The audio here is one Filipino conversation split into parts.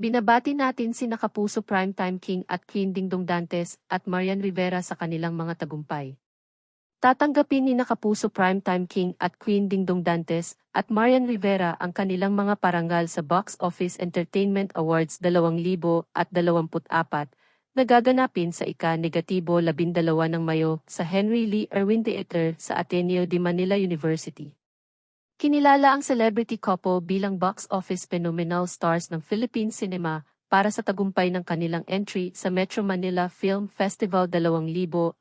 Binabati natin si Nakapuso Primetime King at Queen Dingdong Dantes at Marian Rivera sa kanilang mga tagumpay. Tatanggapin ni Nakapuso Primetime King at Queen Dingdong Dantes at Marian Rivera ang kanilang mga parangal sa Box Office Entertainment Awards 2024 na gaganapin sa ika-negatibo 12 ng Mayo sa Henry Lee Irwin Theater sa Ateneo de Manila University. Kinilala ang celebrity couple bilang box office phenomenal stars ng Philippine cinema para sa tagumpay ng kanilang entry sa Metro Manila Film Festival 2023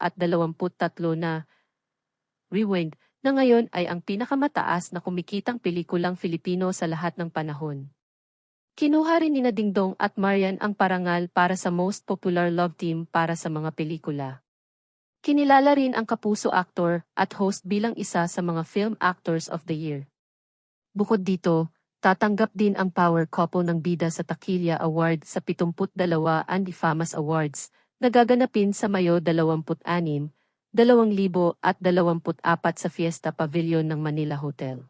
na Rewind na ngayon ay ang pinakamataas na kumikitang pelikulang Filipino sa lahat ng panahon. Kinuha rin ni Dingdong at Marian ang parangal para sa Most Popular Love Team para sa mga pelikula. Kinilala rin ang kapuso actor at host bilang isa sa mga Film Actors of the Year. Bukod dito, tatanggap din ang power couple ng bida sa Takilya Award sa 72 Andy Famas Awards na gaganapin sa Mayo 26, 2024 sa Fiesta Pavilion ng Manila Hotel.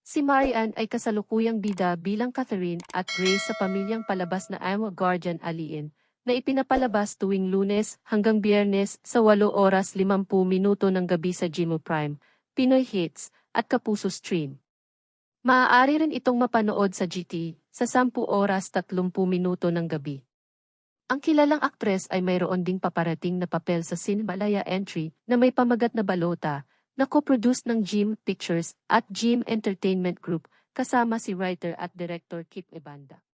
Si Marian ay kasalukuyang bida bilang Catherine at Grace sa pamilyang palabas na I'm a Guardian Alien na ipinapalabas tuwing lunes hanggang biyernes sa 8 oras 50 minuto ng gabi sa Gmo Prime, Pinoy Hits, at Kapuso Stream. Maaari rin itong mapanood sa GT sa 10 oras 30 minuto ng gabi. Ang kilalang aktres ay mayroon ding paparating na papel sa Cinemalaya entry na may pamagat na balota na co-produce ng Jim Pictures at Jim Entertainment Group kasama si writer at director Kip Ebanda.